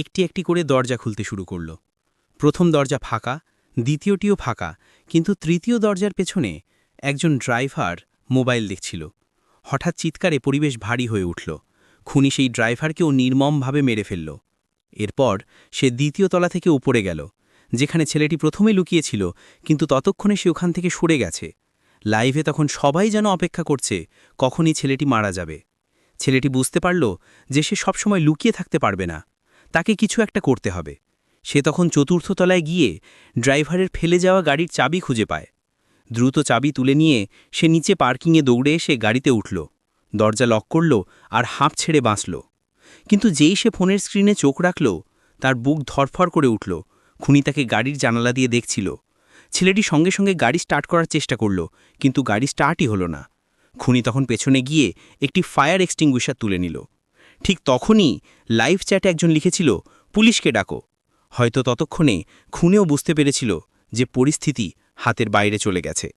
একটি একটি করে দরজা খুলতে শুরু করল। প্রথম দরজা ফাঁকা, দ্বিতীয়টিও ফাঁকা, কিন্তু তৃতীয় দরজার পেছনে একজন ড্রাইভার মোবাইল দেখছিল। হঠাৎ চিৎকারে পরিবেশ ভারী হয়ে উঠল। খুনি সেই ড্রাইভারকেও নির্মমভাবে মেরে ফেলল। এরপর সে দ্বিতীয় তলা থেকে উপরে গেল, যেখানে ছেলেটি প্রথমে লুকিয়েছিল, কিন্তু ততক্ষণে সে ওখান থেকে সরে গেছে। লাইভে তখন সবাই যেন অপেক্ষা করছে, কখনই ছেলেটি মারা যাবে। ছেলেটি বুঝতে পারল যে সে সবসময় লুকিয়ে থাকতে পারবে না। তাকে কিছু একটা করতে হবে। সে তখন চতুর্থ তলায় গিয়ে ড্রাইভারের ফেলে যাওয়া গাড়ির চাবি খুঁজে পায়। দ্রুত চাবি তুলে নিয়ে সে নিচে পার্কিংয়ে দৌড়ে এসে গাড়িতে উঠল। দরজা লক করল আর হাঁপ ছেড়ে বাঁচল। কিন্তু যেই সে ফোনের স্ক্রিনে চোখ রাখল, তার বুক ধরফর করে উঠল। খুনি তাকে গাড়ির জানালা দিয়ে দেখছিল। ছেলেটি সঙ্গে সঙ্গে গাড়ি স্টার্ট করার চেষ্টা করল, কিন্তু গাড়ি স্টার্টই হলো না। খুনি তখন পেছনে গিয়ে একটি ফায়ার এক্সটিংগুইশার তুলে নিল। ঠিক তখনই লাইভ চ্যাটে একজন লিখেছিল, পুলিশকে ডাকো। হয়তো ততক্ষণে খুনেও বুঝতে পেরেছিল যে পরিস্থিতি হাতের বাইরে চলে গেছে।